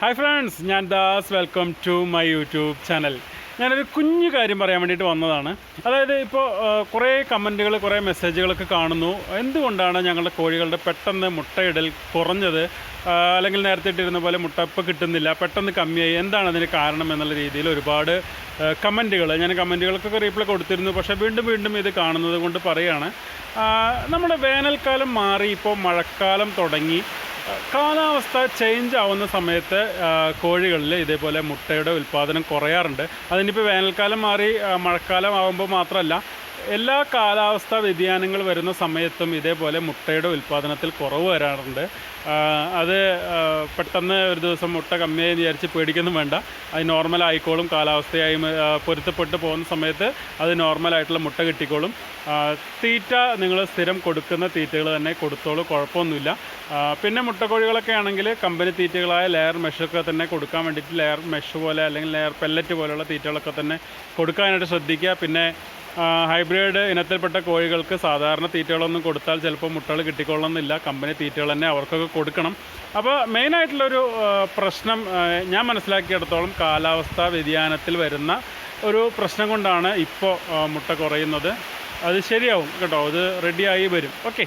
Hi friends ഞാൻ Das. Welcome to my YouTube channel ഞാനൊരു കുഞ്ഞു കാര്യം പറയാൻ വേണ്ടിയിട്ട് വന്നതാണ്. അതായത് ഇപ്പോൾ കുറേ കമന്റുകൾ കുറേ മെസ്സേജുകളൊക്കെ കാണുന്നു. എന്തുകൊണ്ടാണ് ഞങ്ങളുടെ കോഴികളുടെ പെട്ടെന്ന് മുട്ടയിടൽ കുറഞ്ഞത്? അല്ലെങ്കിൽ നേരത്തെ ഇട്ടിരുന്ന പോലെ മുട്ട ഇപ്പോൾ കിട്ടുന്നില്ല പെട്ടെന്ന് കമ്മിയായി. എന്താണ് അതിന് കാരണം എന്നുള്ള രീതിയിൽ ഒരുപാട് കമന്റുകൾ ഞാൻ കമന്റുകൾക്കൊക്കെ റീപ്ലൈ കൊടുത്തിരുന്നു പക്ഷേ വീണ്ടും വീണ്ടും ഇത് കാണുന്നത് കൊണ്ട് പറയുകയാണ് നമ്മുടെ വേനൽക്കാലം മാറി ഇപ്പോൾ മഴക്കാലം തുടങ്ങി. കാലാവസ്ഥ ചേഞ്ച് ആവുന്ന സമയത്ത് കോഴികളിൽ ഇതേപോലെ മുട്ടയുടെ ഉൽപ്പാദനം കുറയാറുണ്ട്. അതിനിപ്പോൾ വേനൽക്കാലം മാറി മഴക്കാലം ആകുമ്പോൾ മാത്രമല്ല എല്ലാ കാലാവസ്ഥാ വ്യതിയാനങ്ങൾ വരുന്ന സമയത്തും ഇതേപോലെ മുട്ടയുടെ ഉൽപ്പാദനത്തിൽ കുറവ് വരാറുണ്ട്. അത് പെട്ടെന്ന് ഒരു ദിവസം മുട്ട കമ്മിയായി വിചാരിച്ച് പേടിക്കൊന്നും വേണ്ട. അത് നോർമൽ ആയിക്കോളും. കാലാവസ്ഥയായി പൊരുത്തപ്പെട്ട് പോകുന്ന സമയത്ത് അത് നോർമലായിട്ടുള്ള മുട്ട കിട്ടിക്കോളും. തീറ്റ നിങ്ങൾ സ്ഥിരം കൊടുക്കുന്ന തീറ്റകൾ തന്നെ കൊടുത്തോളൂ. കുഴപ്പമൊന്നുമില്ല. പിന്നെ മുട്ടക്കോഴികളൊക്കെ ആണെങ്കിൽ കമ്പനി തീറ്റകളായ ലെയർ മെഷൊക്കെ തന്നെ കൊടുക്കാൻ വേണ്ടിയിട്ട് ലെയർ മെഷ് പോലെ അല്ലെങ്കിൽ ലെയർ പെല്ലറ്റ് പോലെയുള്ള തീറ്റകളൊക്കെ തന്നെ കൊടുക്കാനായിട്ട് ശ്രദ്ധിക്കുക. പിന്നെ ഹൈബ്രിഡ് ഇനത്തിൽപ്പെട്ട കോഴികൾക്ക് സാധാരണ തീറ്റകളൊന്നും കൊടുത്താൽ ചിലപ്പോൾ മുട്ടകൾ കിട്ടിക്കൊള്ളണമെന്നില്ല കമ്പനി തീറ്റകൾ തന്നെ അവർക്കൊക്കെ കൊടുക്കണം. അപ്പോൾ മെയിനായിട്ടുള്ളൊരു പ്രശ്നം ഞാൻ മനസ്സിലാക്കിയിടത്തോളം കാലാവസ്ഥാ വ്യതിയാനത്തിൽ വരുന്ന ഒരു പ്രശ്നം കൊണ്ടാണ് ഇപ്പോൾ മുട്ട കുറയുന്നത്. അത് ശരിയാവും കേട്ടോ. അത് റെഡിയായി വരും. ഓക്കെ